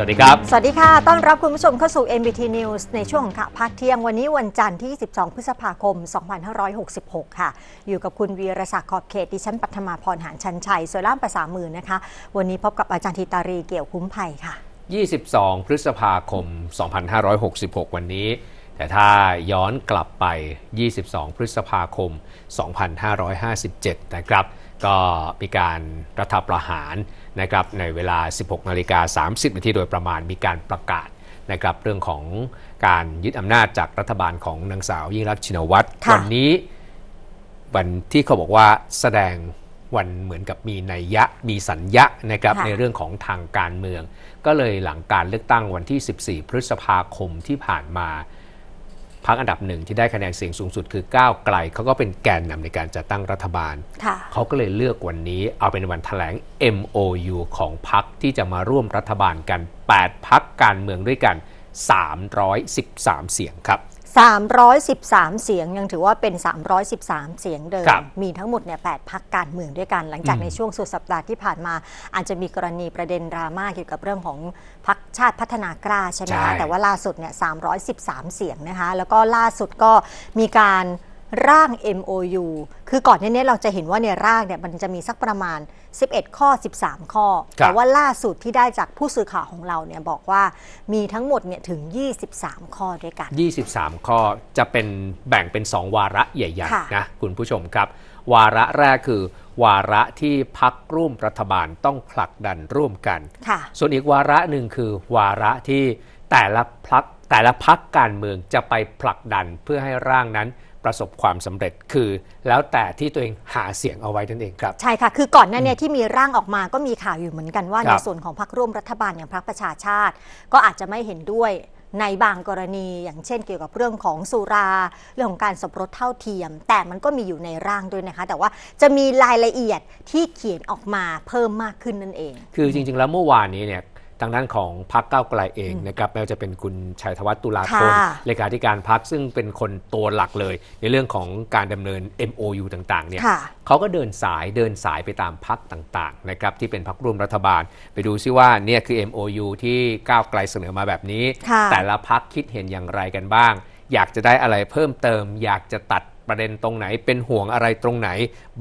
สวัสดีครับ สวัสดีค่ะ ต้อนรับคุณผู้ชมเข้าสู่ MBT News ในช่วงของข่าวภาคเที่ยง วันนี้วันจันทร์ที่ 12 พฤษภาคม 2566 ค่ะ อยู่กับคุณวีรศักดิ์ขอบเขต ดิฉันปัทมาพรหานชันชัยส่วนล่ามภาษามือนะคะ วันนี้พบกับอาจารย์ธิตารีเกี่ยวคุ้มภัยค่ะ 22 พฤษภาคม 2566 วันนี้ แต่ถ้าย้อนกลับไป 22 พฤษภาคม 2557 นะครับ ก็มีการรัฐประหารนะครับในเวลา 16นาฬิกา30นาทีโดยประมาณมีการประกาศนะครับเรื่องของการยึดอำนาจจากรัฐบาลของนางสาวยิ่งรักษณ์ชินวัตรค่ะวันนี้วันที่เขาบอกว่าแสดงวันเหมือนกับมีนัยยะมีสัญญะนะครับค่ะในเรื่องของทางการเมือง ก็เลยหลังการเลือกตั้งวันที่ 14 พฤษภาคมที่ผ่านมา พักอันดับหนึ่งที่ได้คะแนนเสียงสูงสุดคือก้าวไกลเขาก็เป็นแกนนำในการจัดตั้งรัฐบาลค่ะเขาก็เลยเลือกวันนี้เอาเป็นวันแถลง MOU ของพักที่จะมาร่วมรัฐบาลกัน 8พักการเมืองด้วยกัน 313 เสียงครับ 313 เสียงยังถือว่าเป็น 313 เสียงเดิม ครับมีทั้งหมดเนี่ย8พักการเมืองด้วยกัน หลังจากอืมในช่วงสุดสัปดาห์ที่ผ่านมา อาจจะมีกรณีประเด็นดราม่าเกี่ยวกับเรื่องของพักชาติพัฒนากล้าใช่ไหมใช่คะแต่ว่าล่าสุดเนี่ย313 เสียงนะคะ แล้วก็ล่าสุดก็มีการร่าง MOU คือก่อนหน้านี้เราจะเห็นว่าในร่างเนี่ยมันจะมีสักประมาณ 11 ข้อ 13 ข้อ ครับ แต่ว่าล่าสุดที่ได้จากผู้สื่อข่าวของเราเนี่ยบอกว่ามีทั้งหมดเนี่ยถึง 23 ข้อด้วยกัน 23 ข้อจะเป็นแบ่งเป็น 2 วาระใหญ่ค่ะ ๆนะคุณผู้ชมครับ วาระแรกคือ วาระที่พักร่วมรัฐบาลต้องผลักดันร่วมกัน ค่ะ ส่วนอีกวาระหนึ่งคือ วาระที่แต่ละพักแต่ละพักการเมืองจะไปผลักดันเพื่อให้ร่างนั้น ประสบความสำเร็จคือ แล้วแต่ที่ตัวเองหาเสียงเอาไว้นั่นเองครับ ใช่ค่ะ คือก่อนหน้าเนี้ที่มีร่างออกมาก็มีข่าวอยู่เหมือนกันว่าคในรับส่วนของพรรคร่วมรัฐบาลอย่างพรรคประชาชาติ ก็อาจจะไม่เห็นด้วยในบางกรณีอย่างเช่นเกี่ยวกับเรื่องของสุรา เรื่องของการสมรสเท่าเทียม แต่มันก็มีอยู่ในร่างด้วยนะคะ แต่ว่าจะมีรายละเอียดที่เขียนออกมาเพิ่มมากขึ้นนั่นเอง คือจริงๆแล้วเมื่อวานนี้เนี่ย ทางด้านของพรรคก้าวไกลเองนะครับไม่ว่าจะเป็นคุณชัยธวัฒน์ตุลาธนค่ะเลขาธิการพรรคซึ่งเป็นคนตัวหลักเลย ในเรื่องของการดำเนิน MOU ต่างๆเนี่ยค่ะเขาก็เดินสายเดินสายไปตามพรรคต่างๆนะครับที่เป็นพรรคร่วมรัฐบาล ไปดูซิว่าเนี่ยคือ MOU ที่ก้าวไกลเสนอมาแบบนี้ค่ะแต่ละพรรคคิดเห็นอย่างไรกันบ้าง อยากจะได้อะไรเพิ่มเติม อยากจะตัดประเด็นตรงไหน เป็นห่วงอะไรตรงไหน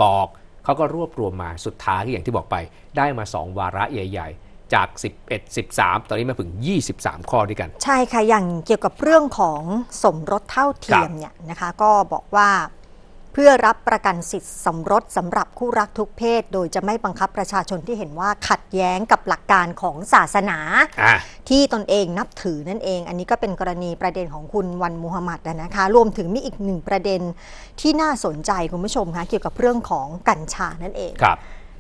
บอกเขาก็รวบรวมมาสุดท้ายอย่างที่บอกไป ได้มา 2 วาระใหญ่ ๆ จาก 11 13 ตอนนี้มาถึง 23 ข้อด้วยกัน ใช่ค่ะ อย่างเกี่ยวกับเรื่องของสมรสเท่าเทียมเนี่ยนะคะก็บอกว่าเพื่อรับประกันสิทธิสมรสสำหรับคู่รักทุกเพศ โดยจะไม่บังคับประชาชนที่เห็นว่าขัดแย้งกับหลักการของศาสนาอะที่ตนเองนับถือนั่นเอง อันนี้ก็เป็นกรณีประเด็นของคุณวันมูฮัมหมัดนะคะ รวมถึงมีอีกหนึ่งประเด็นที่น่าสนใจคุณผู้ชมคะเกี่ยวกับเรื่องของกัญชานั่นเองครับ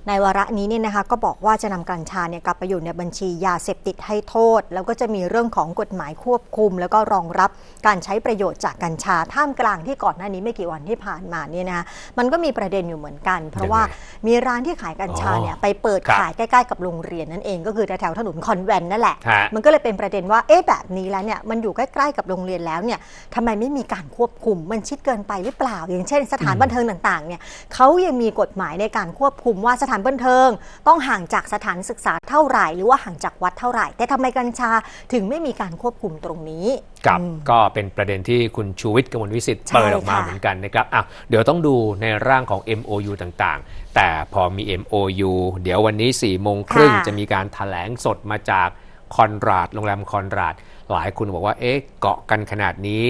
ในวาระนี้เนี่ยนะคะก็บอกว่าจะนำกัญชาเนี่ยกลับไปอยู่ในบัญชียาเสพติดให้โทษ แล้วก็จะมีเรื่องของกฎหมายควบคุม แล้วก็รองรับการใช้ประโยชน์จากกัญชาท่ามกลางที่ก่อนหน้านี้ไม่กี่วันที่ผ่านมาเนี่ยนะคะมันก็มีประเด็นอยู่เหมือนกัน เพราะว่ามีร้านที่ขายกัญชาเนี่ยไปเปิดครับขายใกล้ๆกับโรงเรียนนั่นเองก็คือแถวๆถนนคอนแวนต์นั่นแหละฮะมันก็เลยเป็นประเด็นว่าเอ๊ะแบบนี้แล้วเนี่ยมันอยู่ใกล้ๆกับโรงเรียนแล้วเนี่ยทำไมไม่มีการควบคุมมันชิดเกินไปหรือเปล่า อย่างเช่น สถานบันเทิงต่างๆเนี่ยเขายังมีกฎหมายในการควบคุมว่าสถานบันเทิง ต้องห่างจากสถานศึกษาเท่าไหร่ หรือว่าห่างจากวัดเท่าไหร่ แต่ทำไมกัญชาถึงไม่มีการควบคุมตรงนี้กับอืมก็เป็นประเด็นที่คุณชูวิทย์กมลวิสิทธิ์ใช่เปิดออกมาค่ะเหมือนกันนะครับอะเดี๋ยวต้องดูในร่างของ MOU ต่างๆ แต่พอมี MOU เดี๋ยววันนี้4ี่โมงครึ่งค่ะจะมีการถแถลงสดมาจากคอนราดโรงแรมคอนราดหลายคนบอกว่าเอ๊ะเกาะกันขนาดนี้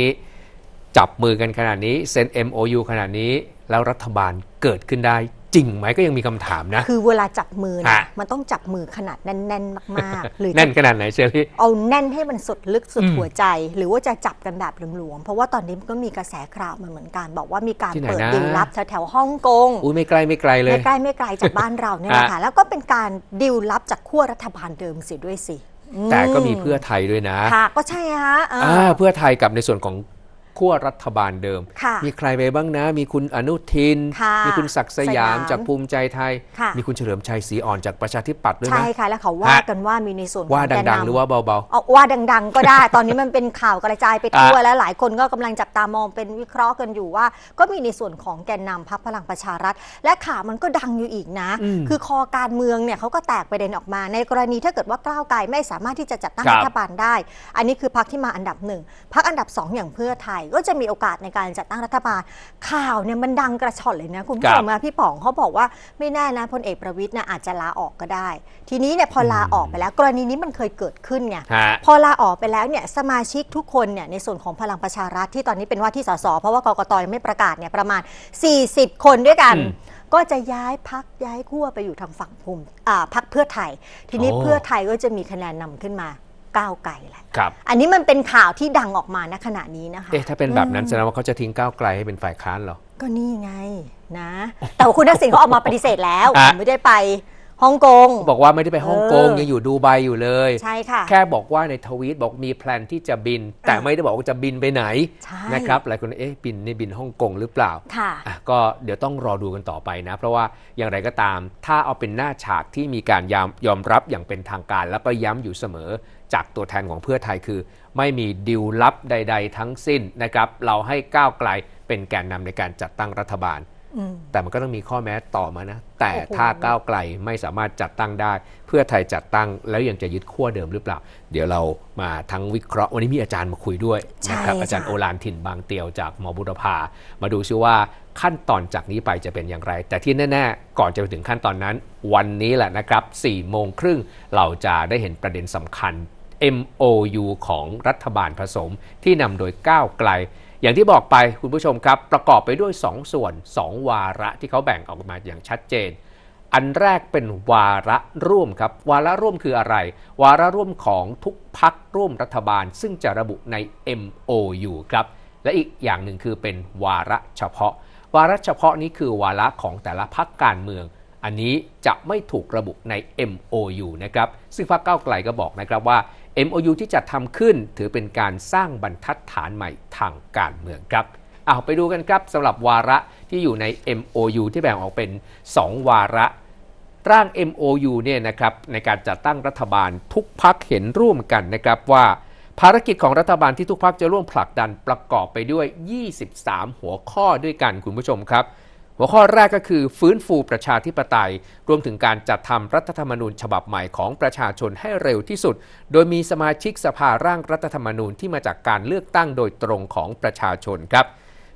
จับมือกันขนาดนี้เซ็น MOU ขนาดนี้ แล้วรัฐบาลเกิดขึ้นได้ จริงไหมก็ยังมีคำถามนะ คือเวลาจับมือเนี่ยฮะมันต้องจับมือขนาดแน่นๆมากๆหรือแน่นขนาดไหนเชอรี่เอาแน่นให้มันสุดลึกสุดอืมหัวใจ หรือว่าจะจับกันแบบหลวมๆเพราะว่าตอนนี้มันก็มีกระแสข่าวมันเหมือนกัน บอกว่ามีการที่ไหนเปิดนะดีลลับแถวๆฮ่องกงอุ้ยไม่ไกลไม่ไกลเลยไม่ใกล้ไม่ไกลจากบ้านเราเนี่ยแหละอะค่ะแล้วก็เป็นการดีลลับจากขั้วรัฐบาลเดิมเสียด้วยสิแต่ก็มีเพื่อไทยด้วยนะ ค่ะ ก็ใช่ฮะเออออ่าเพื่อไทยกับในส่วนของ ขั้วรัฐบาลเดิมค่ะมีใครไปบ้างนะ มีคุณอนุทินค่ะมีคุณศักดิ์สยามสยามจากภูมิใจไทยค่ะมีคุณเฉลิมชัยศรีอ่อนจากประชาธิปัตย์ด้วยไหมใช่ค่ะ แล้วเขาว่ากันว่ามีในส่วนของว่าแกนดังนำๆหรือว่าเบาเอาว่าดังๆ ก็ได้ ตอนนี้มันเป็นข่าวกระจายไปทั่วอะแล้วหลายคนก็กำลังจับตามองเป็นวิเคราะห์กันอยู่ว่า ก็มีในส่วนของแกนนำพักพลังประชารัฐ และข่าวมันก็ดังอยู่อีกนะอืมคือคอการเมืองเนี่ยเขาก็แตกประเด็นออกมา ในกรณีถ้าเกิดว่าก้าวไกลไม่สามารถที่จะจัดตั้งครับรัฐบาลได้ อันนี้คือพักที่มาอันดับหนึ่งพักอันดับสองอย่างเพื่อไทยก็จะมีโอกาสในการจัดตั้งรัฐบาล ข่าวเนี่ยมันดังกระชอนเลยนะ คุณผู้ชครัมบนะพี่ป๋องเขาบอกว่าไม่แน่นะพลเอกประวิตยนะอาจจะลาออกก็ได้ ทีนี้เนี่ยพอลาออกไปแล้ว กรณีนี้มันเคยเกิดขึ้นไงฮะพอลาออกไปแล้วเนี่ยสมาชิกทุกคนเนี่ยในส่วนของพลังประชารัฐที่ตอนนี้เป็นว่าที่สสเพราะว่ากกตยังไม่ประกาศเนี่ยประมาณ 40 คนด้วยกันอืมก็จะย้ายพักย้ายขั้วไปอยู่ทางฝั่งภูมิอ่าพักเพื่อไทย ทีนี้โอ้เพื่อไทยก็จะมีคะแนนนำขึ้นมา ก้าวไกลแหละครับอันนี้มันเป็นข่าวที่ดังออกมาณขณะนี้นะคะเอ๊ะถ้าเป็นแบบนั้นอืมแสดงว่าเขาจะทิ้งก้าวไกลให้เป็นฝ่ายค้านเหรอ ก็นี่ไงนะ แต่ว่าคุณทักษิณเขาออกมาปฏิเสธแล้วอะไม่ได้ไป ฮ่องกง บอกว่าไม่ได้ไปฮ่องกงเออ ยังอยู่ดูไบอยู่เลย ใช่ค่ะ แค่บอกว่าในทวีตบอกมีแพลนที่จะบิน แต่ไม่ได้บอกว่าจะบินไปไหนใช่ นะครับหลายคนเอ๊ะบินนี่บินฮ่องกงหรือเปล่า ค่ะ อะก็เดี๋ยวต้องรอดูกันต่อไปนะ เพราะว่าอย่างไรก็ตาม ถ้าเอาเป็นหน้าฉากที่มีการยอมยอมรับอย่างเป็นทางการ แล้วก็ย้ำอยู่เสมอจากตัวแทนของเพื่อไทยคือ ไม่มีดิวลับใด ๆ ทั้งสิ้นนะครับ เราให้ก้าวไกลเป็นแกนนำในการจัดตั้งรัฐบาลอืม แต่มันก็ต้องมีข้อแม้ต่อมานะ แต่โอ้โหถ้าก้าวไกลไม่สามารถจัดตั้งได้ เพื่อไทยจัดตั้งแล้วยังจะยึดขั้วเดิมหรือเปล่า เดี๋ยวเรามาทั้งวิเคราะห์วันนี้มีอาจารย์มาคุยด้วยนะครับใช่อาจารย์ค่ะโอฬารถิ่นบางเตียวจากมบุรพามาดูซิว่าขั้นตอนจากนี้ไปจะเป็นอย่างไร แต่ที่แน่ๆ ก่อนจะไปถึงขั้นตอนนั้น วันนี้แหละนะครับ4โมงครึ่งเราจะได้เห็นประเด็นสำคัญ MOU ของรัฐบาลผสมที่นำโดยก้าวไกล อย่างที่บอกไปคุณผู้ชมครับ ประกอบไปด้วย 2 ส่วน 2 วาระที่เขาแบ่งออกมาอย่างชัดเจน อันแรกเป็นวาระร่วมครับ วาระร่วมคืออะไร วาระร่วมของทุกพักร่วมรัฐบาล ซึ่งจะระบุใน MOU ครับ และอีกอย่างหนึ่งคือเป็นวาระเฉพาะ วาระเฉพาะนี้คือวาระของแต่ละพักการเมือง อันนี้จะไม่ถูกระบุใน MOU นะครับซึ่งพรรคก้าวไกลก็บอกนะครับว่า MOU ที่จัดทำขึ้นถือเป็นการสร้างบรรทัดฐานใหม่ทางการเมืองครับเอาไปดูกันครับสำหรับวาระที่อยู่ใน MOU ที่แบ่งออกเป็น 2 วาระ ร่าง MOU เนี่ยนะครับในการจัดตั้งรัฐบาลทุกพักเห็นร่วมกันนะครับว่าภารกิจของรัฐบาลที่ทุกพักจะร่วมผลักดันประกอบไปด้วย 23 หัวข้อด้วยกันคุณผู้ชมครับ หัวข้อแรกก็คือฟื้นฟูประชาธิปไตย รวมถึงการจัดทำรัฐธรรมนูญฉบับใหม่ของประชาชนให้เร็วที่สุด โดยมีสมาชิกสภาร่างรัฐธรรมนูญที่มาจากการเลือกตั้งโดยตรงของประชาชนครับ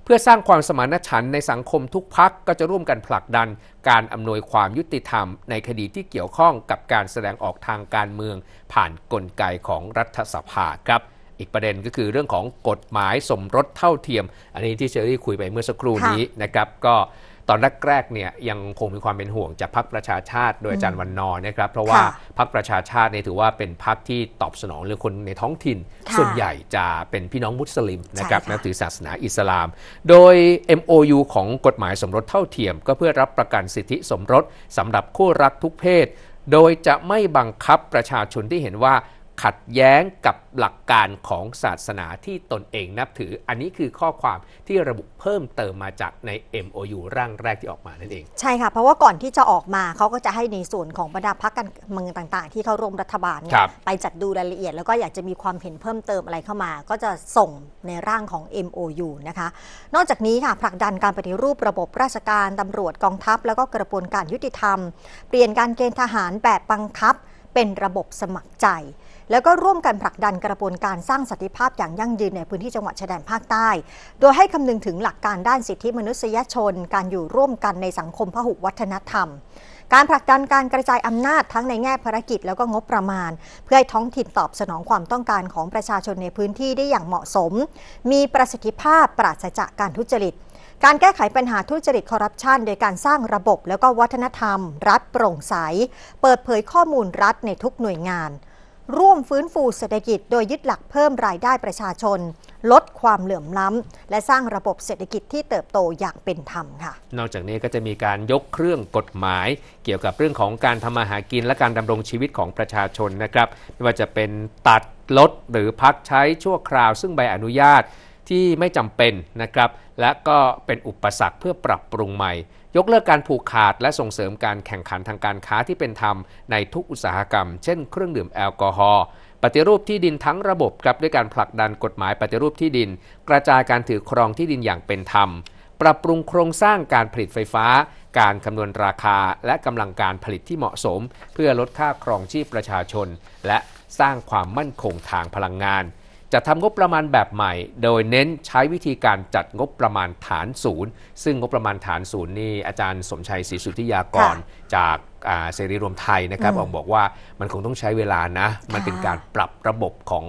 เพื่อสร้างความสมานฉันท์ในสังคมทุกพักก็จะร่วมกันผลักดัน การอำนวยความยุติธรรม ในคดีที่เกี่ยวข้องกับการแสดงออกทางการเมือง ผ่านกลไกของรัฐสภาครับอีกประเด็นก็คือเรื่องของกฎหมายสมรสเท่าเทียม อันนี้ที่เชอรี่คุยไปเมื่อสักครู่นี้นะครับก็ ตอนแรกๆเนี่ยยังคงมีความเป็นห่วงจากพรรคประชาชาติ โดยอาจารย์วันนอร์นะครับ เพราะว่าค่ะพรรคประชาชาติเนี่ยถือว่าเป็นพรรคที่ตอบสนองเรื่องคนในท้องถิ่นค่ะส่วนใหญ่จะเป็นพี่น้องมุสลิมนะครับใช่ค่ะนับถือศาสนาอิสลาม โดย MOU ของกฎหมายสมรสเท่าเทียม ก็เพื่อรับประกันสิทธิสมรสสำหรับคู่รักทุกเพศ โดยจะไม่บังคับประชาชนที่เห็นว่า ขัดแย้งกับหลักการของศาสนาที่ตนเองนับถือ อันนี้คือข้อความที่ระบุเพิ่มเติมมาจากใน MOU ร่างแรกที่ออกมานั่นเอง ใช่ค่ะ เพราะว่าก่อนที่จะออกมาเขาก็จะให้ในส่วนของบรรดาพรรคการเมืองต่าง ๆ ที่เข้าร่วมรัฐบาลเนี่ครัยบไปจัดดูรายละเอียด แล้วก็อยากจะมีความเห็นเพิ่มเติมอะไรเข้ามา ก็จะส่งในร่างของ MOU นะคะ นอกจากนี้ค่ะผลักดันการปฏิรูประบบราชการตำรวจกองทัพ แล้วก็กระบวนการยุติธรรม เปลี่ยนการเกณฑ์ทหารแบบบังคับ เป็นระบบสมัครใจ แล้วก็ร่วมกันผลักดันกระบวนการสร้างสันติภาพอย่างยั่งยืนในพื้นที่จังหวัดชายแดนภาคใต้ โดยให้คำนึงถึงหลักการด้านสิทธิมนุษยชน การอยู่ร่วมกันในสังคมพหุวัฒนธรรมการผลักดันการกระจายอำนาจทั้งในแง่ภารกิจแล้วก็งบประมาณ เพื่อให้ท้องถิ่นตอบสนองความต้องการของประชาชนในพื้นที่ได้อย่างเหมาะสม มีประสิทธิภาพปราศจากการทุจริต การแก้ไขปัญหาทุจริตคอร์รัปชันโดยการสร้างระบบแล้วก็วัฒนธรรม รัฐโปร่งใส เปิดเผยข้อมูลรัฐในทุกหน่วยงาน ร่วมฟื้นฟูเศรษฐกิจโดยยึดหลักเพิ่มรายได้ประชาชน ลดความเหลื่อมล้ำ และสร้างระบบเศรษฐกิจที่เติบโตอย่างเป็นธรรมค่ะ นอกจากนี้ก็จะมีการยกเครื่องกฎหมาย เกี่ยวกับเรื่องของการทำมาหากินและการดำรงชีวิตของประชาชนนะครับ ไม่ว่าจะเป็นตัดลดหรือพักใช้ชั่วคราวซึ่งใบอนุญาต ที่ไม่จำเป็นนะครับ และก็เป็นอุปสรรคเพื่อปรับปรุงใหม่ ยกเลิกการผูกขาดและส่งเสริมการแข่งขันทางการค้าที่เป็นธรรมในทุกอุตสาหกรรม เช่นเครื่องดื่มแอลกอฮอล์ปฏิรูปที่ดินทั้งระบบครับด้วยการผลักดันกฎหมายปฏิรูปที่ดิน กระจายการถือครองที่ดินอย่างเป็นธรรม ปรับปรุงโครงสร้างการผลิตไฟฟ้า การคำนวณราคา และกำลังการผลิตที่เหมาะสม เพื่อลดค่าครองชีพประชาชน และสร้างความมั่นคงทางพลังงาน จะทำงบประมาณแบบใหม่ โดยเน้นใช้วิธีการจัดงบประมาณฐานศูนย์ ซึ่งงบประมาณฐานศูนย์นี่อาจารย์สมชัยศรีสุทธิยากรจากอ่าเสรีรวมไทยนะครับอืมออกบอกว่ามันคงต้องใช้เวลานะ มันเป็นการปรับระบบของ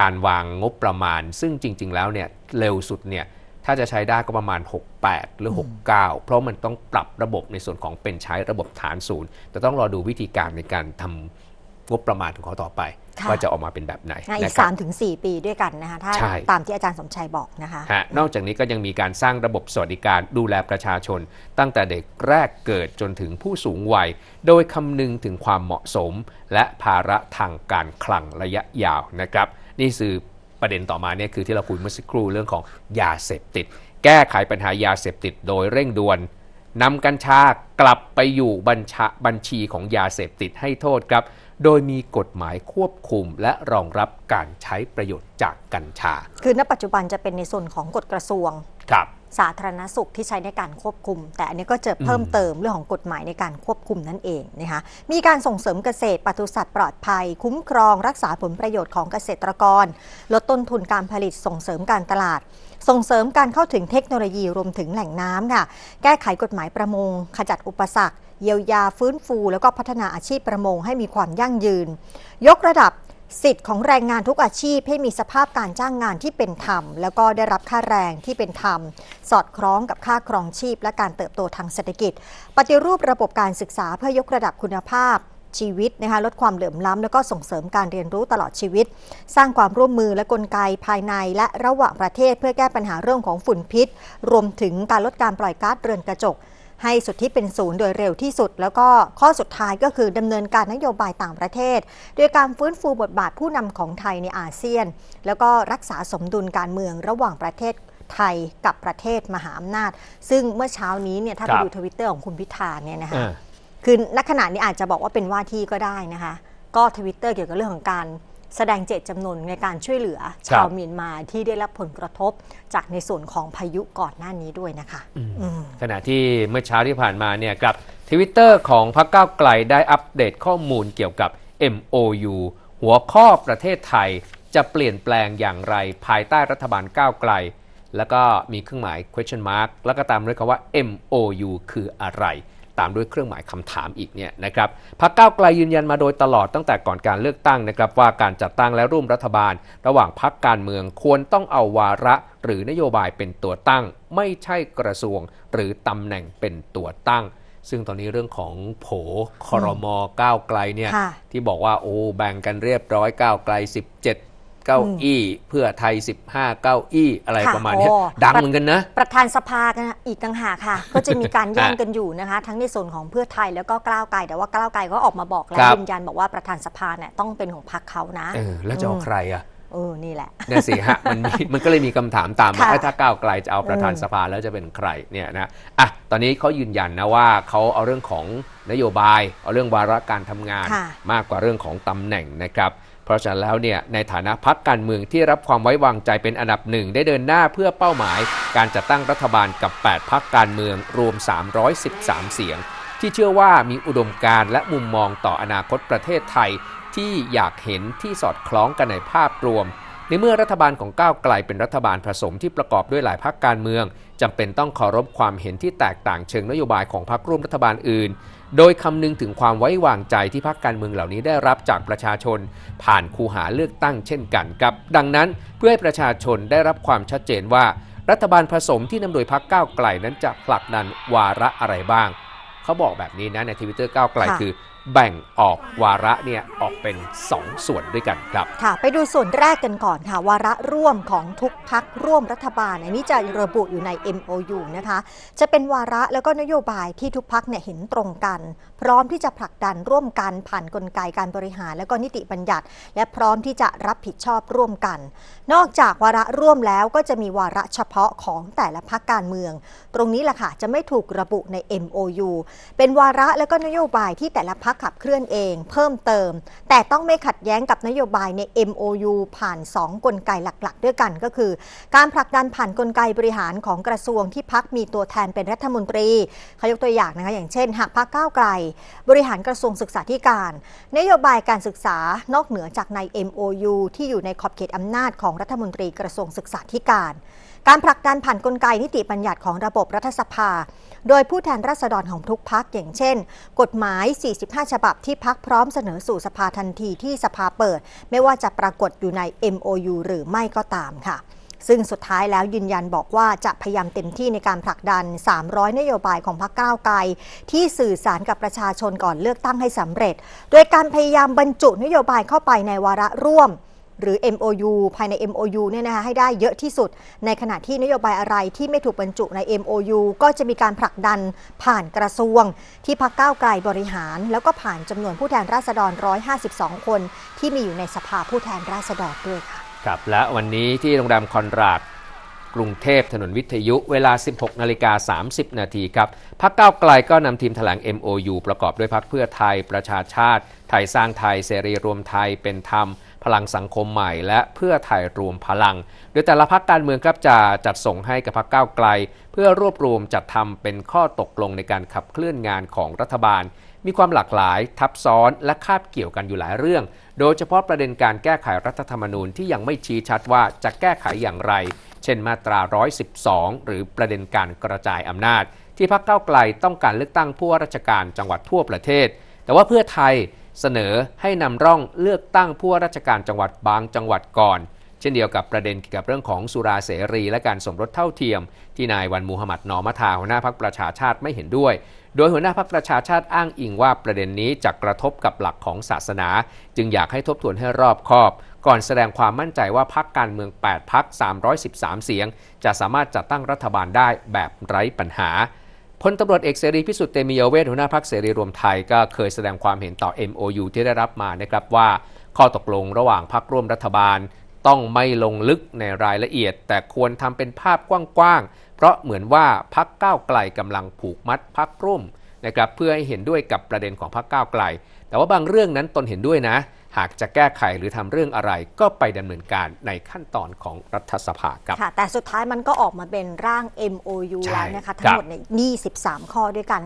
การวางงบประมาณ ซึ่งจริง ๆ แล้วเนี่ยเร็วสุดเนี่ยถ้าจะใช้ได้ก็ประมาณ 68 หรือ 69 เพราะมันต้องปรับระบบในส่วนของเป็นใช้ระบบฐานศูนย์แต่ต้องรอดูวิธีการในการทำ งบประมาณของเขาต่อไปค่ะว่าจะออกมาเป็นแบบไหนอะอีนะกครับ3-4ถึงปีด้วยกันนะคะถ้าใช่ตามที่อาจารย์สมชัยบอกนะคะฮะนอกจากนี้ก็ยังมีการสร้างระบบสวัสดิการดูแลประชาชน ตั้งแต่เด็กแรกเกิดจนถึงผู้สูงวัย โดยคำนึงถึงความเหมาะสม และภาระทางการคลังระยะยาวนะครับ นี่คือประเด็นต่อมาเนี่ยคือที่เราคุยเมื่อสักครู่เรื่องของยาเสพติด แก้ไขปัญหายาเสพติดโดยเร่งด่วนนำกัญชากลับไปอยู่บัญชาบัญชีของยาเสพติดให้โทษครับ โดยมีกฎหมายควบคุมและรองรับการใช้ประโยชน์จากกัญชา คือณปัจจุบันจะเป็นในส่วนของกฎกระทรวงครับสาธารณสุขที่ใช้ในการควบคุม แต่อันนี้ก็จะเพิ่มเติมเรื่องของกฎหมายในการควบคุมนั่นเองนะคะมีการส่งเสริมเกษตรปศุสัตว์ปลอดภัย คุ้มครองรักษาผลประโยชน์ของเกษตรกร ลดต้นทุนการผลิตส่งเสริมการตลาด ส่งเสริมการเข้าถึงเทคโนโลยีรวมถึงแหล่งน้ำค่ะแก้ไขกฎหมายประมง ขจัดอุปสรรค เยียวยาฟื้นฟู แล้วก็พัฒนาอาชีพประมงให้มีความยั่งยืน ยกระดับสิทธิ์ของแรงงานทุกอาชีพให้มีสภาพการจ้างงานที่เป็นธรรม แล้วก็ได้รับค่าแรงที่เป็นธรรม สอดคล้องกับค่าครองชีพ และการเติบโตทางเศรษฐกิจ ปฏิรูประบบการศึกษาเพื่อยกระดับคุณภาพชีวิตนะคะลดความเหลื่อมล้ำ แล้วก็ส่งเสริมการเรียนรู้ตลอดชีวิต สร้างความร่วมมือและกลไกภายในและระหว่างประเทศเพื่อแก้ปัญหาเรื่องของฝุ่นพิษ รวมถึงการลดการปล่อยก๊าซเรือนกระจก ให้สุดที่เป็นศูนย์โดยเร็วที่สุด แล้วก็ข้อสุดท้ายก็คือดำเนินการนโยบายต่างประเทศ โดยการฟื้นฟูบทบาทผู้นำของไทยในอาเซียน แล้วก็รักษาสมดุลการเมืองระหว่างประเทศไทยกับประเทศมหาอำนาจ ซึ่งเมื่อเช้านี้เนี่ยถ้าครัไปบดูทวิตเตอร์ของคุณพิธาเนี่ยนะคะอ่าคือณขณะนี้อาจจะบอกว่าเป็นว่าที่ก็ได้นะคะ ก็ทวิตเตอร์เกี่ยวกับเรื่องของการ แสดงเจตจำนงในการช่วยเหลือ ชาวเมียนมาที่ได้รับผลกระทบจากในส่วนของพายุก่อนหน้านี้ด้วยนะคะอืมขณะที่เมื่อเช้าที่ผ่านมาเนี่ยกับทวิตเตอร์ของพรรคก้าวไกลได้อัปเดตข้อมูลเกี่ยวกับ MOU หัวข้อประเทศไทยจะเปลี่ยนแปลงอย่างไรภายใต้รัฐบาลก้าวไกล แล้วก็มีเครื่องหมาย question mark แล้วก็ตามด้วยคำว่า MOU คืออะไร ตามด้วยเครื่องหมายคำถามอีกเนี่ยนะครับพรรคก้าวไกลยืนยันมาโดยตลอดตั้งแต่ก่อนการเลือกตั้งนะครับว่าการจัดตั้งและร่วมรัฐบาล ระหว่างพรรคการเมืองควรต้องเอาวาระหรือนโยบายเป็นตัวตั้ง ไม่ใช่กระทรวง หรือตำแหน่งเป็นตัวตั้งซึ่งตอนนี้เรื่องของโผครมก้าวไกลเนี่ยค่ะที่บอกว่าโอ้แบ่งกันเรียบร้อยก้าวไกล 17 เก้าอี้เพื่อไทย 15 เก้าอี้อะไรค่ะประมาณเนี้ยโอ้ดังเหมือนกันนะ ประธานสภากันอีกต่างหากค่ะ ก็จะมีการแย่งกันอยู่นะคะ ทั้งในส่วนของเพื่อไทยแล้วก็ก้าวไกลแต่ว่าก้าวไกลก็ออกมาบอกแล้วครับยืนยันบอกว่าประธานสภาเนี่ยต้องเป็นของพรรคเขานะเออแล้วจะเอาใครอะเออ นี่แหละนั่นสิฮะ มันมีมันก็เลยมีคำถามตามมาค่ะเอ้ยถ้าก้าวไกลจะเอาประธานอืมสภาแล้วจะเป็นใครเนี่ยนะ อะ ตอนนี้เขายืนยันนะว่าเขาเอาเรื่องของนโยบาย เอาเรื่องวาระการทำงานค่ะมากกว่าเรื่องของตำแหน่งนะครับ เพราะฉะนั้นแล้วเนี่ยในฐานะพักการเมืองที่รับความไว้วางใจเป็นอันดับหนึ่งได้เดินหน้าเพื่อเป้าหมาย การจัดตั้งรัฐบาลกับ 8 พักการเมืองรวม 313 เสียง ที่เชื่อว่ามีอุดมการณ์และมุมมองต่ออนาคตประเทศไทย ที่อยากเห็นที่สอดคล้องกันในภาพรวม ในเมื่อรัฐบาลของก้าวไกลเป็นรัฐบาลผสมที่ประกอบด้วยหลายพรรคการเมือง จำเป็นต้องเคารพความเห็นที่แตกต่างเชิงนโยบายของพรรคร่วมรัฐบาลอื่น โดยคำนึงถึงความไว้วางใจที่พรรคการเมืองเหล่านี้ได้รับจากประชาชน ผ่านคูหาเลือกตั้งเช่นกันครับ ดังนั้นเพื่อให้ประชาชนได้รับความชัดเจนว่า รัฐบาลผสมที่นำโดยพรรคก้าวไกลนั้นจะผลักดันวาระอะไรบ้าง เขาบอกแบบนี้นะในทวิตเตอร์ก้าวไกลค่ะคือแบ่งออกวาระเนี่ยออกเป็น 2 ส่วนด้วยกันครับ ค่ะ ไปดูส่วนแรกกันก่อนค่ะ วาระร่วมของทุกพักร่วมรัฐบาลอันนี้จะระบุอยู่ใน MOU นะคะ จะเป็นวาระแล้วก็นโยบายที่ทุกพักเนี่ยเห็นตรงกัน พร้อมที่จะผลักดันร่วมกันผ่านกลไกการบริหาร และก็นิติบัญญัติ และพร้อมที่จะรับผิดชอบร่วมกัน นอกจากวาระร่วมแล้วก็จะมีวาระเฉพาะของแต่ละพักการเมือง ตรงนี้แหละค่ะจะไม่ถูกระบุใน MOU เป็นวาระและก็นโยบายที่แต่ละพักขับเคลื่อนเองเพิ่มเติม แต่ต้องไม่ขัดแย้งกับนโยบายใน MOU ผ่าน 2 กลไกหลักๆ ด้วยกันก็คือ การผลักดันผ่านกลไกบริหารของกระทรวงที่พักมีตัวแทนเป็นรัฐมนตรีเขายกตัวอย่างนะคะอย่างเช่น หากพักก้าวไกล บริหารกระทรวงศึกษาธิการ นโยบายการศึกษานอกเหนือจากใน MOU ที่อยู่ในขอบเขตอำนาจของรัฐมนตรีกระทรวงศึกษาธิการ การผลักดันผ่านกลไกนิติบัญญัติของระบบรัฐสภา โดยผู้แทนราษฎรของทุกพักอย่างเช่น กฎหมาย 45 ฉบับที่พักพร้อมเสนอสู่สภาทันทีที่สภาเปิด ไม่ว่าจะปรากฏอยู่ใน MOU หรือไม่ก็ตามค่ะซึ่งสุดท้ายแล้วยืนยันบอกว่าจะพยายามเต็มที่ในการผลักดัน 300 นโยบายของพรรคก้าวไกล ที่สื่อสารกับประชาชนก่อนเลือกตั้งให้สำเร็จ โดยการพยายามบรรจุนโยบายเข้าไปในวาระร่วม หรือ MOU ภายใน MOU เนี่ยนะคะให้ได้เยอะที่สุด ในขณะที่นโยบายอะไรที่ไม่ถูกบรรจุใน MOU ก็จะมีการผลักดันผ่านกระทรวง ที่พักก้าวไกลบริหาร แล้วก็ผ่านจำนวนผู้แทนราษฎร 152 คน ที่มีอยู่ในสภาผู้แทนราษฎรด้วยค่ะครับและวันนี้ที่โรงแรมคอนราดกรุงเทพถนนวิทยุเวลา 16 นาฬิกา 30 นาทีครับพักก้าวไกลก็นำทีมแถลง MOU ประกอบด้วยพักเพื่อไทย ประชาชาติ ไทยสร้างไทย เสรีรวมไทยเป็นธรรม พลังสังคมใหม่ และเพื่อไทยรวมพลัง โดยแต่ละพักการเมืองครับจะจัดส่งให้กับพักก้าวไกล เพื่อรวบรวมจัดทำเป็นข้อตกลงในการขับเคลื่อนงานของรัฐบาล มีความหลากหลายทับซ้อนและคาบเกี่ยวกันอยู่หลายเรื่อง โดยเฉพาะประเด็นการแก้ไขรัฐธรรมนูญที่ยังไม่ชี้ชัดว่าจะแก้ไขอย่างไร เช่นมาตรา 112 หรือประเด็นการกระจายอำนาจที่พรรคก้าวไกลต้องการเลือกตั้งผู้ว่าราชการจังหวัดทั่วประเทศ แต่ว่าเพื่อไทย เสนอให้นำร่องเลือกตั้งผู้ว่าราชการจังหวัดบางจังหวัดก่อน เช่นเดียวกับประเด็นเกี่ยวกับเรื่องของสุราเสรี และการสมรสเท่าเทียม ที่นายวันมูฮัมหมัดนอมะทาหัวหน้าพักประชาชาติไม่เห็นด้วย โดยหัวหน้าพักประชาชาติอ้างอิงว่าประเด็นนี้จะกระทบกับหลักของศาสนา จึงอยากให้ทบทวนให้รอบคอบ ก่อนแสดงความมั่นใจว่าพักการเมือง 8 พัก313 เสียง จะสามารถจัดตั้งรัฐบาลได้แบบไร้ปัญหา พลตำรวจเอกเสรีพิสุทธิ์เตมียเวทหัวหน้าพักเสรีรวมไทยก็เคยแสดงความเห็นต่อ MOU ที่ได้รับมานะครับว่าข้อตกลงระหว่างพักร่วมรัฐบาล ต้องไม่ลงลึกในรายละเอียด แต่ควรทำเป็นภาพกว้างๆ เพราะเหมือนว่าพักก้าวไกลกำลังผูกมัดพักร่วมนะครับเพื่อให้เห็นด้วยกับประเด็นของพักก้าวไกล แต่ว่าบางเรื่องนั้นตนเห็นด้วยนะ หากจะแก้ไขหรือทำเรื่องอะไรก็ไปดำเนินการในขั้นตอนของรัฐสภาครับค่ะแต่สุดท้ายมันก็ออกมาเป็นร่าง MOU ใช่แล้วนะคะ ทั้ครังบหมดใน 23 ข้อด้วยกัน